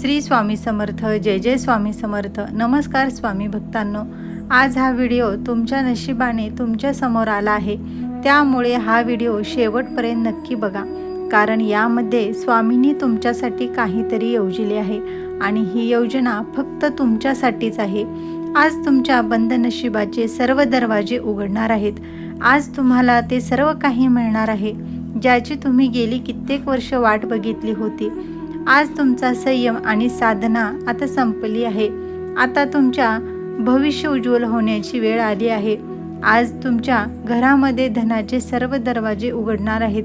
श्री स्वामी समर्थ जय जय स्वामी समर्थ. नमस्कार स्वामी भक्तांनो. आज हा व्हिडिओ तुमच्या नशिबाने तुमच्यासमोर आला आहे. त्यामुळे हा व्हिडिओ शेवटपर्यंत नक्की बघा. कारण यामध्ये स्वामींनी तुमच्यासाठी काहीतरी योजिले आहे आणि ही योजना फक्त तुमच्यासाठीच आहे. आज तुमच्या बंद नशिबाचे सर्व दरवाजे उघडणार आहेत. आज तुम्हाला ते सर्व काही मिळणार आहे. ज्याची तुम्ही गेली कित्येक वर्ष वाट बघितली होती. आज तुमचा संयम आणि साधना आता संपली आहे. आता तुमच्या भविष्य उज्ज्वल होण्याची वेळ आली आहे. आज तुमच्या घरामध्ये धनाचे सर्व दरवाजे उघडणार आहेत.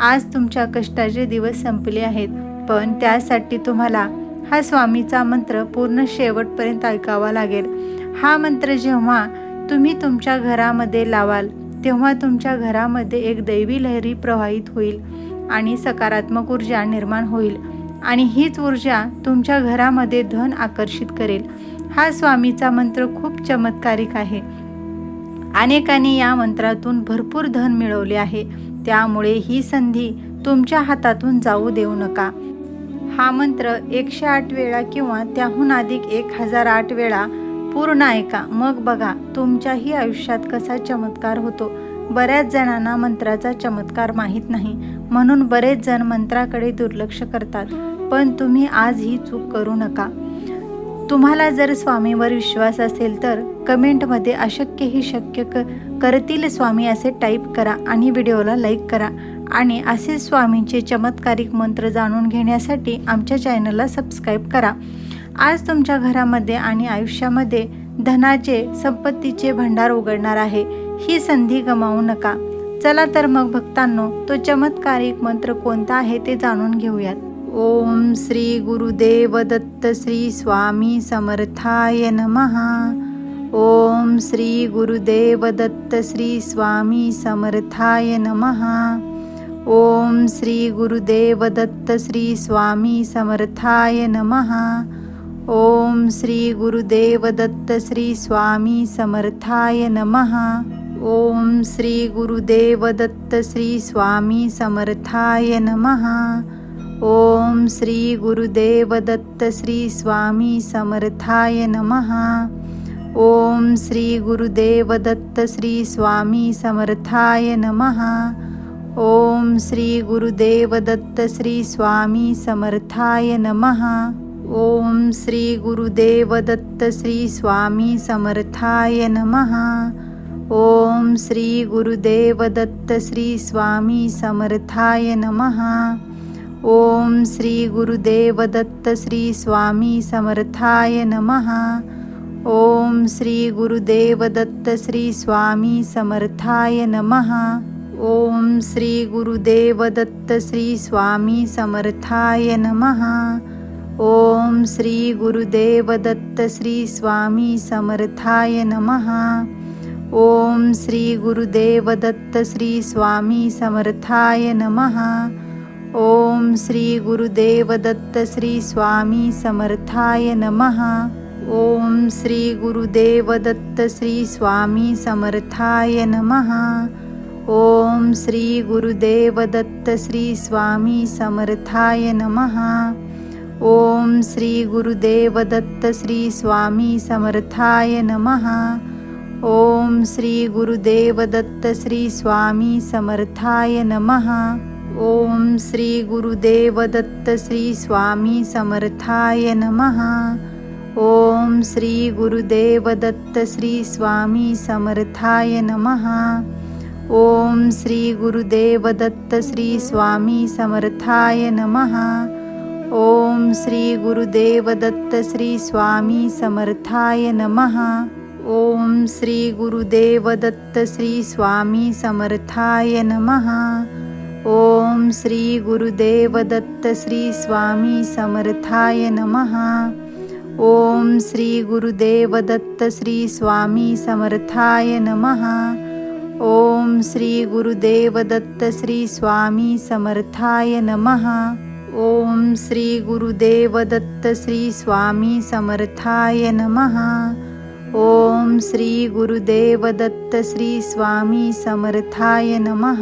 आज तुमच्या कष्टाचे दिवस संपले आहेत. पण त्यासाठी तुम्हाला हा स्वामीचा मंत्र पूर्ण शेवटपर्यंत ऐकावा लागेल. हा मंत्र जेव्हा तुम्ही तुमच्या घरामध्ये लावाल तेव्हा तुमच्या घरामध्ये एक दैवी लहरी प्रवाहित होईल आणि सकारात्मक ऊर्जा निर्माण होईल. आणि हीच ऊर्जा तुमच्या घरामध्ये धन आकर्षित करेल. हा स्वामीचा मंत्र खूप चमत्कारिक आहे. अनेकांनी या मंत्रातून भरपूर धन मिळवले आहे. त्यामुळे ही संधी तुमच्या हातातून जाऊ देऊ नका. हा मंत्र एकशे आठ वेळा किंवा त्याहून अधिक एक हजार आठ वेळा पूर्ण ऐका. मग बघा तुमच्याही आयुष्यात कसा चमत्कार होतो. बऱ्याच जणांना मंत्राचा चमत्कार माहीत नाही म्हणून बरेच जण मंत्राकडे दुर्लक्ष करतात. पण तुम्ही आज ही चूक करू नका. तुम्हाला जर स्वामीवर विश्वास असेल तर कमेंटमध्ये अशक्य ही शक्य क करतील स्वामी असे टाईप करा आणि व्हिडिओला लाईक करा. आणि असे स्वामींचे चमत्कारिक मंत्र जाणून घेण्यासाठी आमच्या चॅनलला सबस्क्राईब करा. आज तुमच्या घरामध्ये आणि आयुष्यामध्ये धनाचे संपत्तीचे भंडार उघडणार आहे. ही संधी गमावू नका. चला तर मग भक्तांनो तो चमत्कारिक मंत्र कोणता आहे ते जाणून घेऊयात. ओम श्री गुरुदेव दत्त श्री स्वामी समर्थाय नमः. ओम श्री गुरुदेव दत्त श्री स्वामी समर्थाय नमः. ओम श्री गुरुदेव दत्त श्री स्वामी समर्थाय नमः. ओम श्री गुरुदेव दत्त श्री स्वामी समर्थाय नमः. ओम श्री गुरुदेव दत्त श्री स्वामी समर्थाय नमः। ओम श्री गुरुदेव दत्त श्री स्वामी समर्थाय नमः। ओम श्री गुरुदेव दत्त श्री स्वामी समर्थाय नमः। ओम श्री गुरुदेव दत्त श्री स्वामी समर्थाय नमः। ओम श्री गुरुदेव दत्त श्री स्वामी समर्थाय नमः। ओम श्री गुरुदेव दत्त श्री स्वामी समर्थाय नमः। ओम श्री गुरुदेव दत्त श्री स्वामी समर्थाय नमः। ओम श्री गुरुदेव दत्त श्री स्वामी समर्थाय नमः। ओम श्री गुरुदेव दत्त श्री स्वामी समर्थाय नमः। ओम श्री गुरुदेव दत्त श्री स्वामी समर्थाय नमः। ओम श्री गुरुदेव दत्त श्री स्वामी समर्थाय नमः. ओम श्री गुरुदेव दत्त श्री स्वामी समर्थाय नमः. ओम श्री गुरुदेव दत्त श्री स्वामी समर्थाय नमः. ओम श्री गुरुदेव दत्त श्री स्वामी समर्थाय नमः. ओम श्री गुरुदेव दत्त श्री स्वामी समर्थाय नमः. ओम श्री गुरुदेव दत्त श्री स्वामी समर्थाय नमः. ओम श्री गुरुदेव दत्त श्री स्वामी समर्थाय नमः. ओम श्री गुरुदेव दत्त श्री स्वामी समर्थाय नमः. ओम श्री गुरुदेव दत्त श्री स्वामी समर्थाय नमः. ओम श्री गुरुदेव दत्त श्री स्वामी समर्थाय नमः. ओम श्री गुरुदेव दत्त श्री स्वामी समर्थाय नमः। ओम श्री गुरुदेव दत्त श्री स्वामी समर्थाय नमः। ओम श्री गुरुदेव दत्त श्री स्वामी समर्थाय नमः। ओम श्री गुरुदेव दत्त श्री स्वामी समर्थाय नमः। ओम श्री गुरुदेव दत्त श्री स्वामी समर्थाय नमः। ओम श्री गुरुदेव दत्त श्री स्वामी समर्थाय नमः।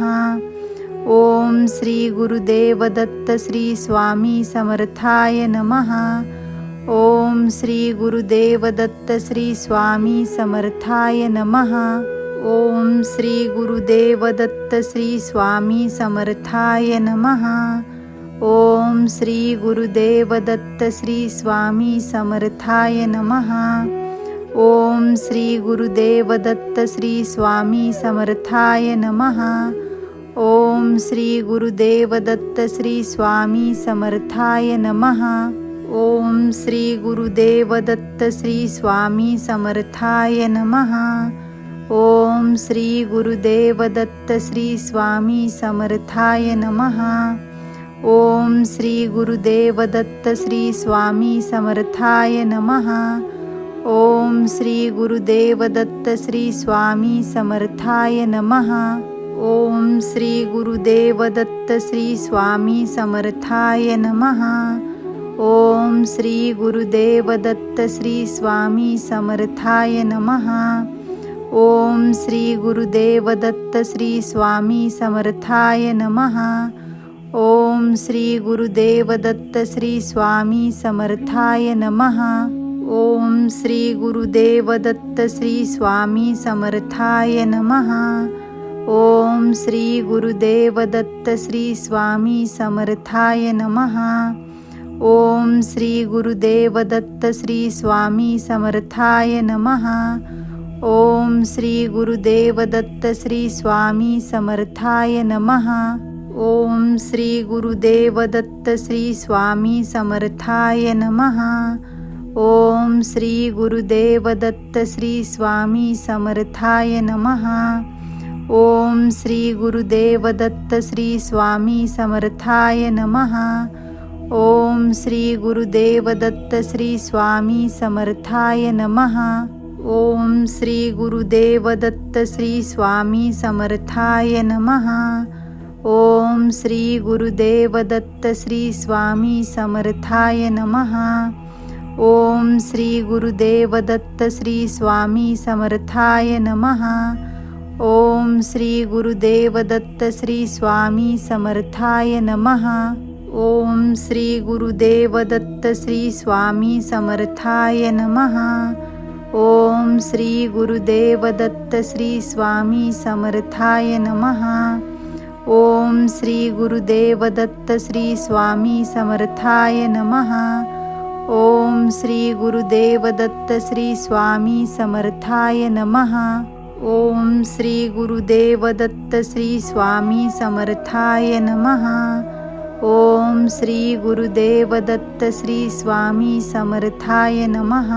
ओम श्री गुरुदेव दत्त श्री स्वामी समर्थाय नमः। ओम श्री गुरुदेव दत्त श्री स्वामी समर्थाय नमः। ओम श्री गुरुदेव दत्त श्री स्वामी समर्थाय नमः। ओम श्री गुरुदेव दत्त श्री स्वामी समर्थाय नमः। ओम श्री गुरुदेव दत्त श्री स्वामी समर्थाय नमः. ओम श्री गुरुदेव दत्त श्री स्वामी समर्थाय नमः. ओम श्री गुरुदेव दत्त श्री स्वामी समर्थाय नमः. ओम श्री गुरुदेव दत्त श्री स्वामी समर्थाय नमः. ओम श्री गुरुदेव दत्त श्री स्वामी समर्थाय नमः. ओम श्री गुरुदेव दत्त श्री स्वामी समर्थाय नमः। ओम श्री गुरुदेव दत्त श्री स्वामी समर्थाय नमः। ओम श्री गुरुदेव दत्त श्री स्वामी समर्थाय नमः। ओम श्री गुरुदेव दत्त श्री स्वामी समर्थाय नमः। ओम श्री गुरुदेव दत्त श्री स्वामी समर्थाय नमः। ओम श्री गुरुदेव दत्त श्री स्वामी समर्थाय नमः। ओम श्री गुरुदेव दत्त श्री स्वामी समर्थाय नमः। ओम श्री गुरुदेव दत्त श्री स्वामी समर्थाय नमः। ओम श्री गुरुदेव दत्त श्री स्वामी समर्थाय नमः। ओम श्री गुरुदेव दत्त श्री स्वामी समर्थाय नमः। ओम श्री गुरुदेव दत्त श्री स्वामी समर्थाय नमः. ओम श्री गुरुदेव दत्त श्री स्वामी समर्थाय नमः. ओम श्री गुरुदेव दत्त श्री स्वामी समर्थाय नमः. ओम श्री गुरुदेव दत्त श्री स्वामी समर्थाय नमः. ओम श्री गुरुदेव दत्त श्री स्वामी समर्थाय नमः. ओम श्री गुरुदेव दत्त श्री स्वामी समर्थाय नमः। ओम श्री गुरुदेव दत्त श्री स्वामी समर्थाय नमः। ओम श्री गुरुदेव दत्त श्री स्वामी समर्थाय नमः। ओम श्री गुरुदेव दत्त श्री स्वामी समर्थाय नमः। ओम श्री गुरुदेव दत्त श्री स्वामी समर्थाय नमः। ओम श्री गुरुदेव दत्त श्री स्वामी समर्थाय नमः। ओम श्री गुरुदेव दत्त श्री स्वामी समर्थाय नमः। ओम श्री गुरुदेव दत्त श्री स्वामी समर्थाय नमः।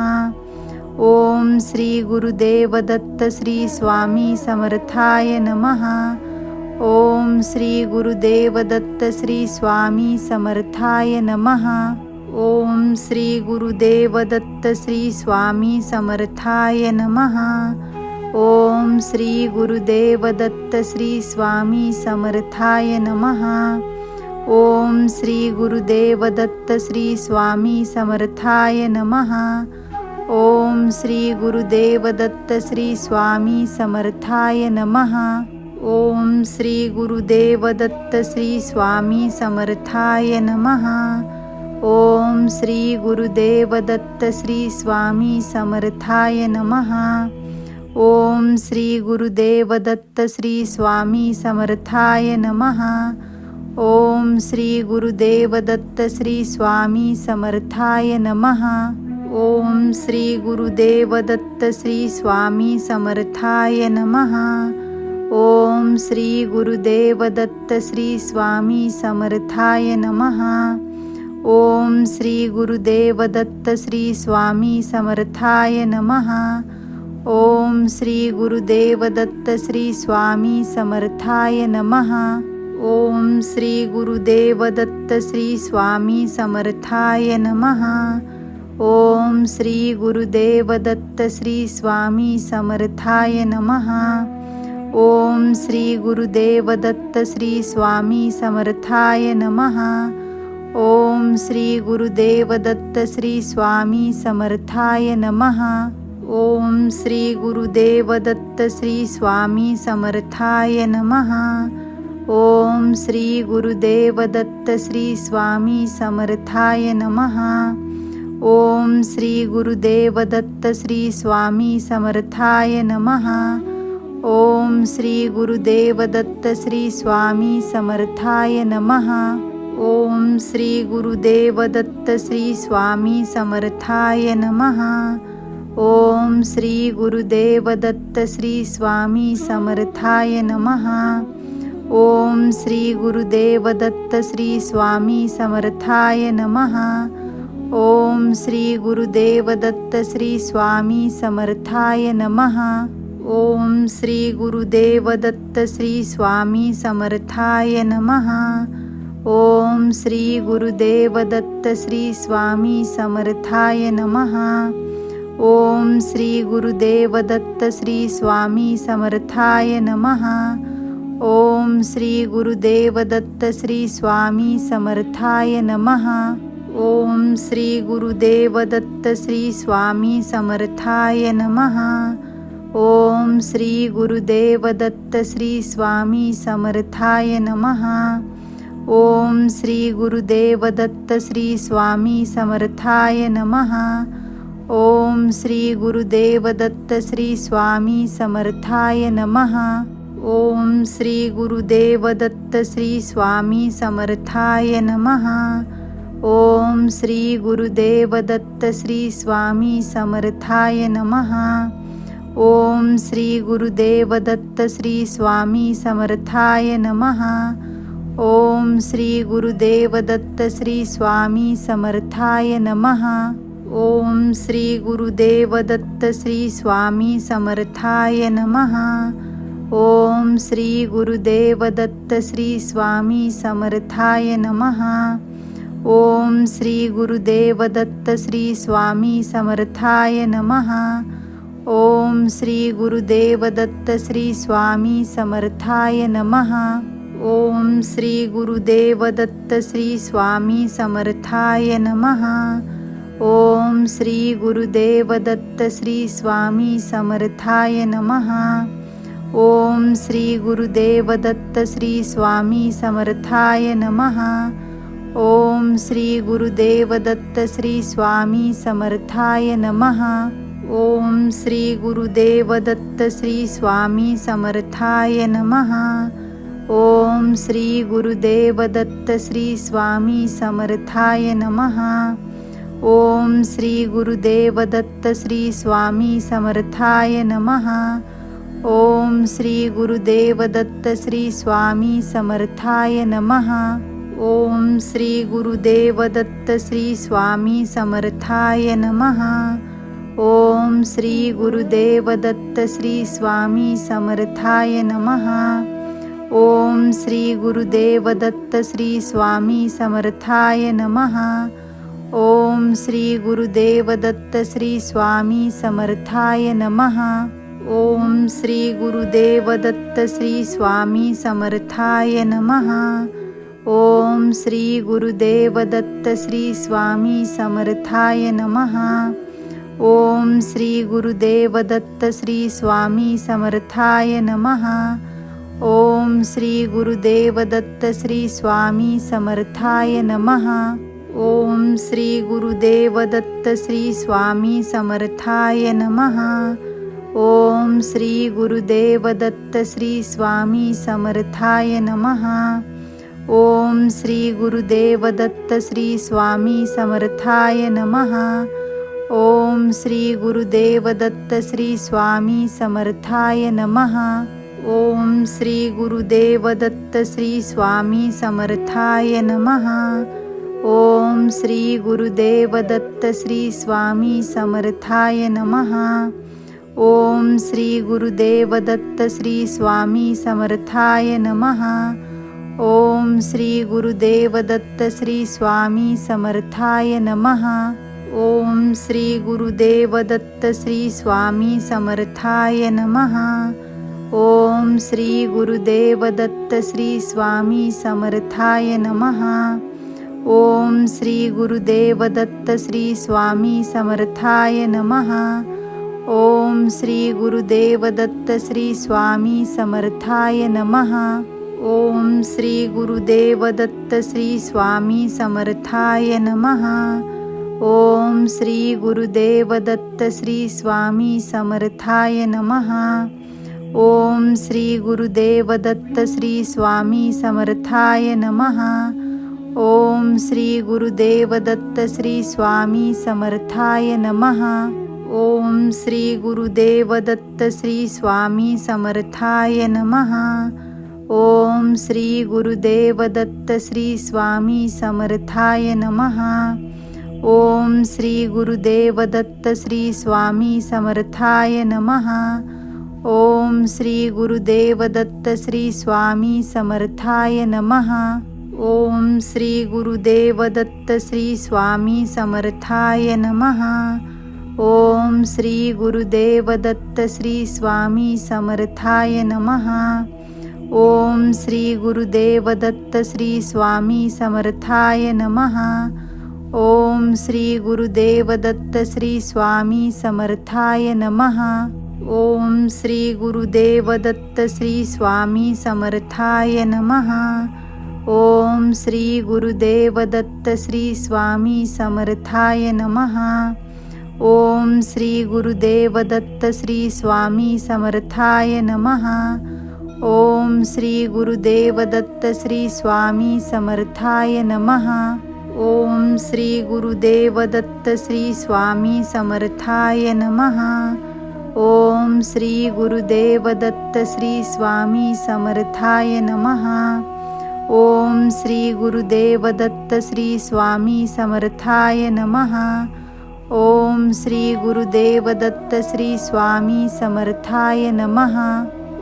ओम श्री गुरुदेव दत्त श्री स्वामी समर्थाय नमः। ओम श्री गुरुदेव दत्त श्री स्वामी समर्थाय नमः। ओम श्री गुरुदेव दत्त श्री स्वामी समर्थाय नमः। ओम श्री गुरुदेव दत्त श्री स्वामी समर्थाय नमः। ओम श्री गुरुदेव दत्त श्री स्वामी समर्थाय नमः। ओम श्री गुरुदेव दत्त श्री स्वामी समर्थाय नमः। ओम श्री गुरुदेव दत्त श्री स्वामी समर्थाय नमः। ओम श्री गुरुदेव दत्त श्री स्वामी समर्थाय नमः. ओम श्री गुरुदेव दत्त श्री स्वामी समर्थाय नमः. ओम श्री गुरुदेव दत्त श्री स्वामी समर्थाय नमः. ओम श्री गुरुदेव दत्त श्री स्वामी समर्थाय नमः. ओम श्री गुरुदेव दत्त श्री स्वामी समर्थाय नमः. ओम श्री गुरुदेव दत्त श्री स्वामी समर्थाय नमः. ओम श्री गुरुदेव दत्त श्री स्वामी समर्थाय नमः. ओम श्री गुरुदेव दत्त श्री स्वामी समर्थाय नमः. ओम श्री गुरुदेव दत्त श्री स्वामी समर्थाय नमः. ओम श्री गुरुदेव दत्त श्री स्वामी समर्थाय नमः. ओम श्री गुरुदेव दत्त श्री स्वामी समर्थाय नमः। ओम श्री गुरुदेव दत्त श्री स्वामी समर्थाय नमः। ओम श्री गुरुदेव दत्त श्री स्वामी समर्थाय नमः। ओम श्री गुरुदेव दत्त श्री स्वामी समर्थाय नमः। ओम श्री गुरुदेव दत्त श्री स्वामी समर्थाय नमः। ओम श्री गुरुदेव दत्त श्री स्वामी समर्थाय नमः। ओम श्री गुरुदेव दत्त श्री स्वामी समर्थाय नमः। ओम श्री गुरुदेव दत्त श्री स्वामी समर्थाय नमः। ओम श्री गुरुदेव दत्त श्री स्वामी समर्थाय नमः। ओम श्री गुरुदेव दत्त श्री स्वामी समर्थाय नमः। ओम श्री गुरुदेव दत्त श्री स्वामी समर्थाय नमः। ओम श्री गुरुदेव दत्त श्री स्वामी समर्थाय नमः। ओम श्री गुरुदेव दत्त श्री स्वामी समर्थाय नमः। ओम श्री गुरुदेव दत्त श्री स्वामी समर्थाय नमः। ओम श्री गुरुदेव दत्त श्री स्वामी समर्थाय नमः। ओम श्री गुरुदेव दत्त श्री स्वामी समर्थाय नमः. ओम श्री गुरुदेव दत्त श्री स्वामी समर्थाय नमः. ओम श्री गुरुदेव दत्त श्री स्वामी समर्थाय नमः. ओम श्री गुरुदेव दत्त श्री स्वामी समर्थाय नमः. ओम श्री गुरुदेव दत्त श्री स्वामी समर्थाय नमः. ओम श्री गुरुदेव दत्त श्री स्वामी समर्थाय नमः। ओम श्री गुरुदेव दत्त श्री स्वामी समर्थाय नमः। ओम श्री गुरुदेव दत्त श्री स्वामी समर्थाय नमः। ओम श्री गुरुदेव दत्त श्री स्वामी समर्थाय नमः। ओम श्री गुरुदेव दत्त श्री स्वामी समर्थाय नमः। ओम श्री गुरुदेव दत्त श्री स्वामी समर्थाय नमः। ओम श्री गुरुदेव दत्त श्री स्वामी समर्थाय नमः। ओम श्री गुरुदेव दत्त श्री स्वामी समर्थाय नमः। ओम श्री गुरुदेव दत्त श्री स्वामी समर्थाय नमः। ओम श्री गुरुदेव दत्त श्री स्वामी समर्थाय नमः। ओम श्री गुरुदेव दत्त श्री स्वामी समर्थाय नमः. ओम श्री गुरुदेव दत्त श्री स्वामी समर्थाय नमः. ओम श्री गुरुदेव दत्त श्री स्वामी समर्थाय नमः. ओम श्री गुरुदेव दत्त श्री स्वामी समर्थाय नमः. ओम श्री गुरुदेव दत्त श्री स्वामी समर्थाय नमः. ओम श्री गुरुदेव दत्त श्री स्वामी समर्थाय नमः। ओम श्री गुरुदेव दत्त श्री स्वामी समर्थाय नमः। ओम श्री गुरुदेव दत्त श्री स्वामी समर्थाय नमः। ओम श्री गुरुदेव दत्त श्री स्वामी समर्थाय नमः। ओम श्री गुरुदेव दत्त श्री स्वामी समर्थाय नमः। ओम श्री गुरुदेव दत्त श्री स्वामी समर्थाय नमः। ओम श्री गुरुदेव दत्त श्री स्वामी समर्थाय नमः। ओम श्री गुरुदेव दत्त श्री स्वामी समर्थाय नमः। ओम श्री गुरुदेव दत्त श्री स्वामी समर्थाय नमः। ओम श्री गुरुदेव दत्त श्री स्वामी समर्थाय नमः। ओम श्री गुरुदेव दत्त श्री स्वामी समर्थाय नमः। ओम श्री गुरुदेव दत्त श्री स्वामी समर्थाय नमः। ओम श्री गुरुदेव दत्त श्री स्वामी समर्थाय नमः। ओम श्री गुरुदेव दत्त श्री स्वामी समर्थाय नमः। ओम श्री गुरुदेव दत्त श्री स्वामी समर्थाय नमः। ओम श्री गुरुदेव दत्त श्री स्वामी समर्थाय नमः. ओम श्री गुरुदेव दत्त श्री स्वामी समर्थाय नमः. ओम श्री गुरुदेव दत्त श्री स्वामी समर्थाय नमः. ओम श्री गुरुदेव दत्त श्री स्वामी समर्थाय नमः. ओम श्री गुरुदेव दत्त श्री स्वामी समर्थाय नमः. ओम श्री गुरुदेव दत्त श्री स्वामी समर्थाय नमः. ओम श्री गुरुदेव दत्त श्री स्वामी समर्थाय नमः. ओम श्री गुरुदेव दत्त श्री स्वामी समर्थाय नमः. ओम श्री गुरुदेव दत्त श्री स्वामी समर्थाय नमः. ओम श्री गुरुदेव दत्त श्री स्वामी समर्थाय नमः. ओम श्री गुरुदेव दत्त श्री स्वामी समर्थाय नमः। ओम श्री गुरुदेव दत्त श्री स्वामी समर्थाय नमः। ओम श्री गुरुदेव दत्त श्री स्वामी समर्थाय नमः। ओम श्री गुरुदेव दत्त श्री स्वामी समर्थाय नमः। ओम श्री गुरुदेव दत्त श्री स्वामी समर्थाय नमः। ओम श्री गुरुदेव दत्त श्री स्वामी समर्थाय नमः। ओम श्री गुरुदेव दत्त श्री स्वामी समर्थाय नमः। ओम श्री गुरुदेव दत्त श्री स्वामी समर्थाय नमः। ओम श्री गुरुदेव दत्त श्री स्वामी समर्थाय नमः। ओम श्री गुरुदेव दत्त श्री स्वामी समर्थाय नमः। ओम श्री गुरुदेव दत्त श्री स्वामी समर्थाय नमः। ओम श्री गुरुदेव दत्त श्री स्वामी समर्थाय नमः। ओम श्री गुरुदेव दत्त श्री स्वामी समर्थाय नमः।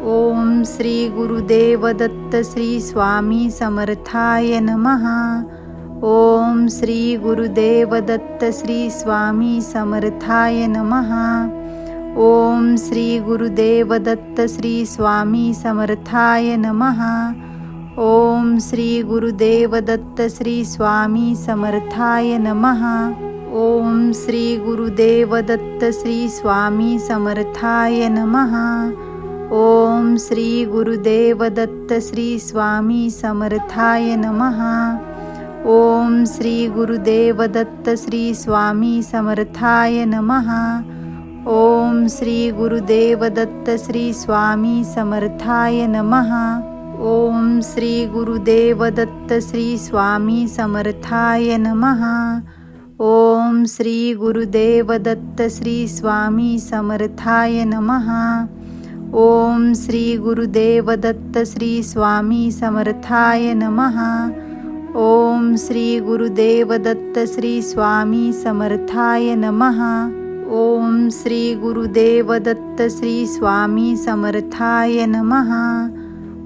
ओम श्री गुरुदेव दत्त श्री स्वामी समर्थाय नमः। ओम श्री गुरुदेव दत्त श्री स्वामी समर्थाय नमः। ओम श्री गुरुदेव दत्त श्री स्वामी समर्थाय नमः. ओम श्री गुरुदेव दत्त श्री स्वामी समर्थाय नमः. ओम श्री गुरुदेव दत्त श्री स्वामी समर्थाय नमः. ओम श्री गुरुदेव दत्त श्री स्वामी समर्थाय नमः. ओम श्री गुरुदेव दत्त श्री स्वामी समर्थाय नमः. ओम श्री गुरुदेव दत्त श्री स्वामी समर्थाय नमः। ओम श्री गुरुदेव दत्त श्री स्वामी समर्थाय नमः। ओम श्री गुरुदेव दत्त श्री स्वामी समर्थाय नमः। ओम श्री गुरुदेव दत्त श्री स्वामी समर्थाय नमः। ओम श्री गुरुदेव दत्त श्री स्वामी समर्थाय नमः। ओम श्री गुरुदेव दत्त श्री स्वामी समर्थाय नमः.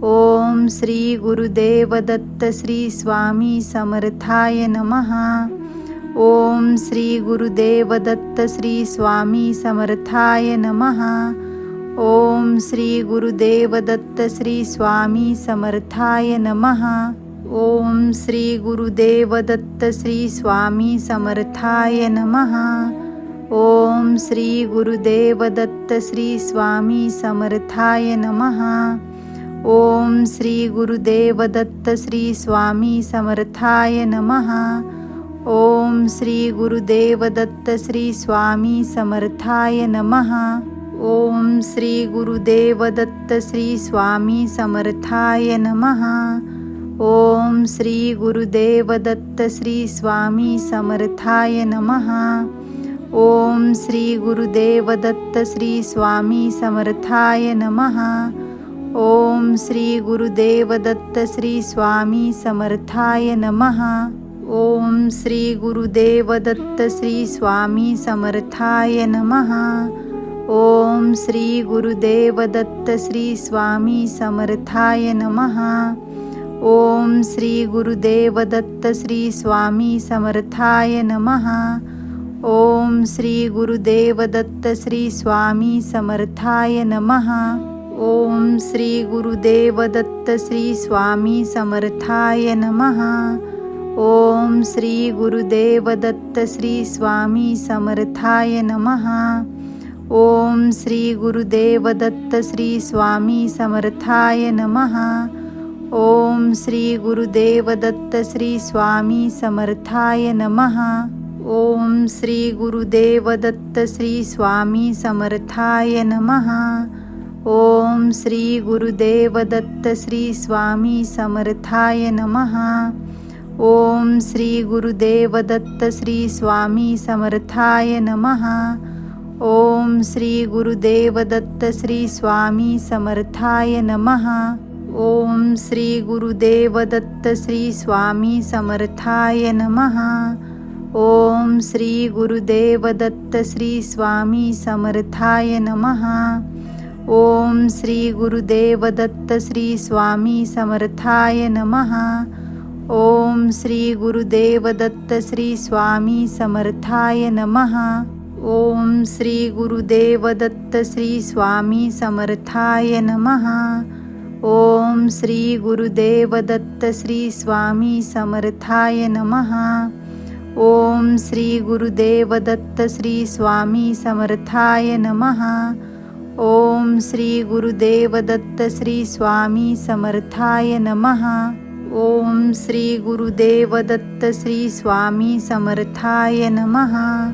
ओम श्री गुरुदेव दत्त श्री स्वामी समर्थाय नमः. ओम श्री गुरुदेव दत्त श्री स्वामी समर्थाय नमः. ओम श्री गुरुदेव दत्त श्री स्वामी समर्थाय नमः. ओम श्री गुरुदेव दत्त श्री स्वामी समर्थाय नमः. ओम श्री गुरुदेव दत्त श्री स्वामी समर्थाय नमः. ओम श्री गुरुदेव दत्त श्री स्वामी समर्थाय नमः. ओम श्री गुरुदेव दत्त श्री स्वामी समर्थाय नमः. ओम श्री गुरुदेव दत्त श्री स्वामी समर्थाय नमः. ओम श्री गुरुदेव दत्त श्री स्वामी समर्थाय नमः. ओम श्री गुरुदेव दत्त श्री स्वामी समर्थाय नमः। ओम श्री गुरुदेव दत्त श्री स्वामी समर्थाय नमः। ओम श्री गुरुदेव दत्त श्री स्वामी समर्थाय नमः। ओम श्री गुरुदेव दत्त श्री स्वामी समर्थाय नमः। ओम श्री गुरुदेव दत्त श्री स्वामी समर्थाय नमः। ओम श्री गुरुदेव दत्त श्री स्वामी समर्थाय नमः। ओम श्री गुरुदेव दत्त श्री स्वामी समर्थाय नमः। ओम श्री गुरुदेव दत्त श्री स्वामी समर्थाय नमः। ओम श्री गुरुदेव दत्त श्री स्वामी समर्थाय नमः। ओम श्री गुरुदेव दत्त श्री स्वामी समर्थाय नमः। ओम श्री गुरुदेव दत्त श्री स्वामी समर्थाय नमः। ओम श्री गुरुदेव दत्त श्री स्वामी समर्थाय नमः। ओम श्री गुरुदेव दत्त श्री स्वामी समर्थाय नमः। ओम श्री गुरुदेव दत्त श्री स्वामी समर्थाय नमः। ओम श्री गुरुदेव दत्त श्री स्वामी समर्थाय नमः। ओम श्री गुरुदेव दत्त श्री स्वामी समर्थाय नमः. ओम श्री गुरुदेव दत्त श्री स्वामी समर्थाय नमः. ओम श्री गुरुदेव दत्त श्री स्वामी समर्थाय नमः. ओम श्री गुरुदेव दत्त श्री स्वामी समर्थाय नमः. ओम श्री गुरुदेव दत्त श्री स्वामी समर्थाय नमः. ओम श्री गुरुदेव दत्त श्री स्वामी समर्थाय नमः. ओम श्री गुरुदेव दत्त श्री स्वामी समर्थाय नमः. ओम श्री गुरुदेव दत्त श्री स्वामी समर्थाय नमः.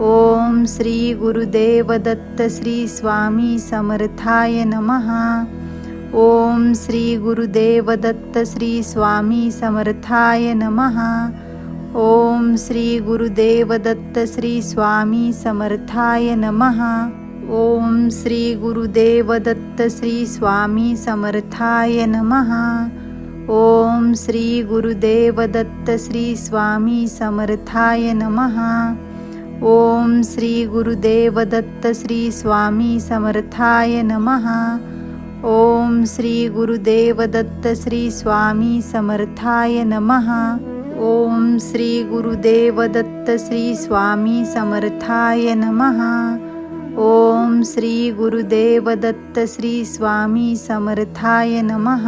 ओम श्री गुरुदेव दत्त श्री स्वामी समर्थाय नमः. ओम श्री गुरुदेव दत्त श्री स्वामी समर्थाय नमः. ओम श्री गुरुदेव दत्त श्री स्वामी समर्थाय नमः. ओम श्री गुरुदेव दत्त श्री स्वामी समर्थाय नमः. ओम श्री गुरुदेव दत्त श्री स्वामी समर्थाय नमः. ओम श्री गुरुदेव दत्त श्री स्वामी समर्थाय नमः. ओम श्री गुरुदेव दत्त श्री स्वामी समर्थाय नमः. ओम श्री गुरुदेव दत्त श्री स्वामी समर्थाय नमः. ओम श्री गुरुदेव दत्त श्री स्वामी समर्थाय नमः.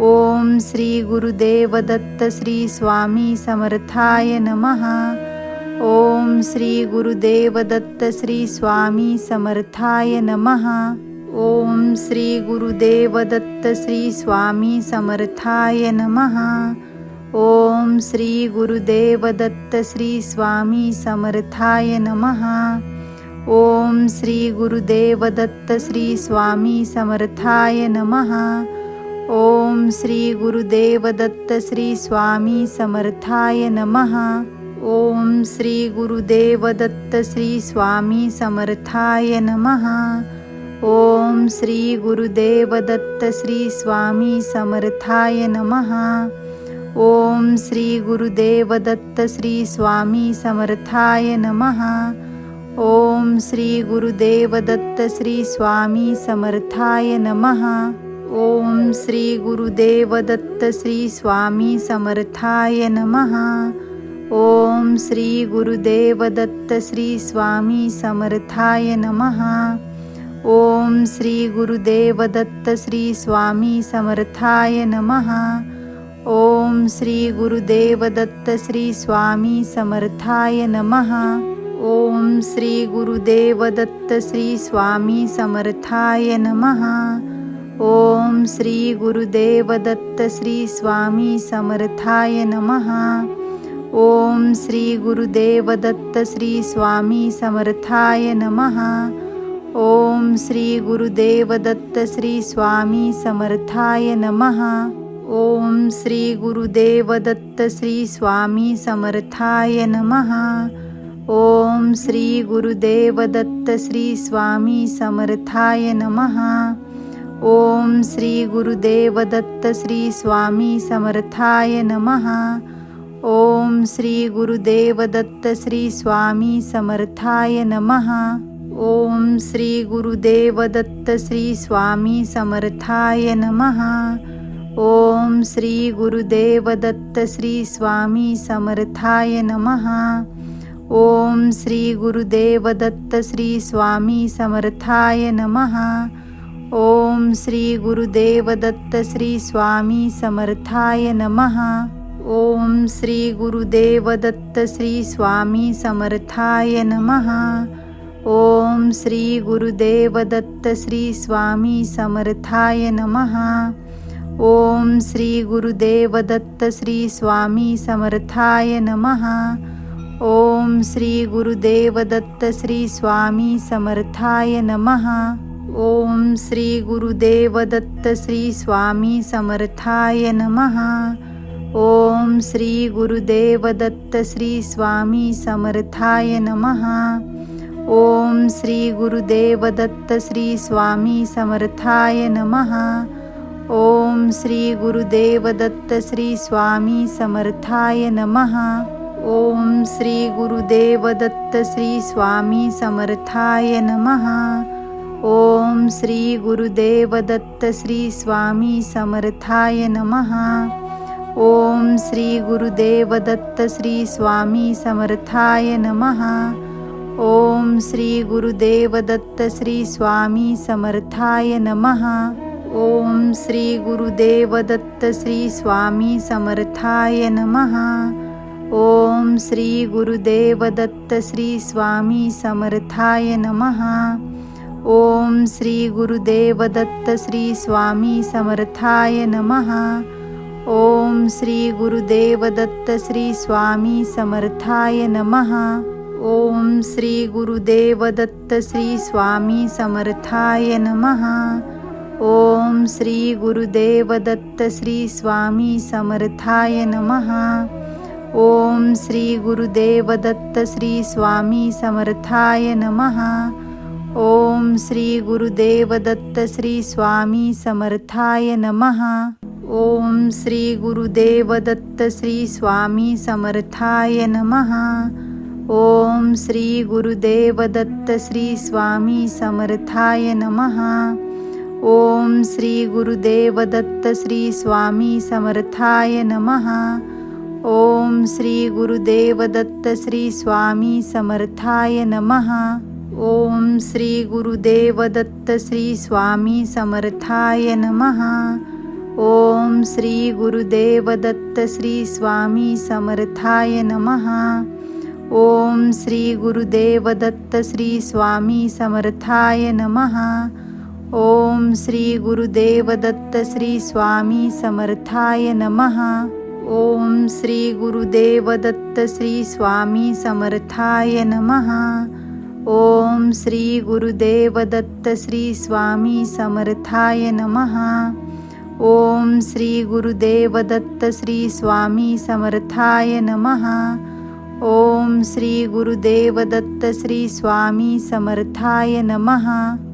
ओम श्री गुरुदेव दत्त श्री स्वामी समर्थाय नमः. ओम श्री गुरुदेव दत्त श्री स्वामी समर्थाय नमः. ओम श्री गुरुदेव दत्त श्री स्वामी समर्थाय नमः. ओम श्री गुरुदेव दत्त श्री स्वामी समर्थाय नमः। ओम श्री गुरुदेव दत्त श्री स्वामी समर्थाय नमः। ओम श्री गुरुदेव दत्त श्री स्वामी समर्थाय नमः। ओम श्री गुरुदेव दत्त श्री स्वामी समर्थाय नमः। ओम श्री गुरुदेव दत्त श्री स्वामी समर्थाय नमः। ओम श्री गुरुदेव दत्त श्री स्वामी समर्थाय नमः. ओम श्री गुरुदेव दत्त श्री स्वामी समर्थाय नमः. ओम श्री गुरुदेव दत्त श्री स्वामी समर्थाय नमः. ओम श्री गुरुदेव दत्त श्री स्वामी समर्थाय नमः. ओम श्री गुरुदेव दत्त श्री स्वामी समर्थाय नमः. ओम श्री गुरुदेव दत्त श्री स्वामी समर्थाय नमः। ओम श्री गुरुदेव दत्त श्री स्वामी समर्थाय नमः। ओम श्री गुरुदेव दत्त श्री स्वामी समर्थाय नमः। ओम श्री गुरुदेव दत्त श्री स्वामी समर्थाय नमः। ओम श्री गुरुदेव दत्त श्री स्वामी समर्थाय नमः। ओम श्री गुरुदेव दत्त श्री स्वामी समर्थाय नमः। ओम श्री गुरुदेव दत्त श्री स्वामी समर्थाय नमः। ओम श्री गुरुदेव दत्त श्री स्वामी समर्थाय नमः। ओम श्री गुरुदेव दत्त श्री स्वामी समर्थाय नमः। ओम श्री गुरुदेव दत्त श्री स्वामी समर्थाय नमः। ओम श्री गुरुदेव दत्त श्री स्वामी समर्थाय नमः. ओम श्री गुरुदेव दत्त श्री स्वामी समर्थाय नमः. ओम श्री गुरुदेव दत्त श्री स्वामी समर्थाय नमः. ओम श्री गुरुदेव दत्त श्री स्वामी समर्थाय नमः. ओम श्री गुरुदेव दत्त श्री स्वामी समर्थाय नमः. ओम श्री गुरुदेव दत्त श्री स्वामी समर्थाय नमः। ओम श्री गुरुदेव दत्त श्री स्वामी समर्थाय नमः। ओम श्री गुरुदेव दत्त श्री स्वामी समर्थाय नमः। ओम श्री गुरुदेव दत्त श्री स्वामी समर्थाय नमः। ओम श्री गुरुदेव दत्त श्री स्वामी समर्थाय नमः। ओम श्री गुरुदेव दत्त श्री स्वामी समर्थाय नमः। ओम श्री गुरुदेव दत्त श्री स्वामी समर्थाय नमः। ओम श्री गुरुदेव दत्त श्री स्वामी समर्थाय नमः। ओम श्री गुरुदेव दत्त श्री स्वामी समर्थाय नमः। ओम श्री गुरुदेव दत्त श्री स्वामी समर्थाय नमः। ओम श्री गुरुदेव दत्त श्री स्वामी समर्थाय नमः। ओम श्री गुरुदेव दत्त श्री स्वामी समर्थाय नमः। ओम श्री गुरुदेव दत्त श्री स्वामी समर्थाय नमः। ओम श्री गुरुदेव दत्त श्री स्वामी समर्थाय नमः। ओम श्री गुरुदेव दत्त श्री स्वामी समर्थाय नमः। ओम श्री गुरुदेव दत्त श्री स्वामी समर्थाय नमः. ओम श्री गुरुदेव दत्त श्री स्वामी समर्थाय नमः. ओम श्री गुरुदेव दत्त श्री स्वामी समर्थाय नमः. ओम श्री गुरुदेव दत्त श्री स्वामी समर्थाय नमः. ओम श्री गुरुदेव दत्त श्री स्वामी समर्थाय नमः. ओम श्री गुरुदेव दत्त श्री स्वामी समर्थाय नमः. ओम श्री गुरुदेव दत्त श्री स्वामी समर्थाय नमः. ओम श्री गुरुदेव दत्त श्री स्वामी समर्थाय नमः. ओम श्री गुरुदेव दत्त श्री स्वामी समर्थाय नमः. ओम श्री गुरुदेव दत्त श्री स्वामी समर्थाय नमः. ओम श्री गुरुदेव दत्त श्री स्वामी समर्थाय नमः। ओम श्री गुरुदेव दत्त श्री स्वामी समर्थाय नमः। ओम श्री गुरुदेव दत्त श्री स्वामी समर्थाय नमः। ओम श्री गुरुदेव दत्त श्री स्वामी समर्थाय नमः। ओम श्री गुरुदेव दत्त श्री स्वामी समर्थाय नमः।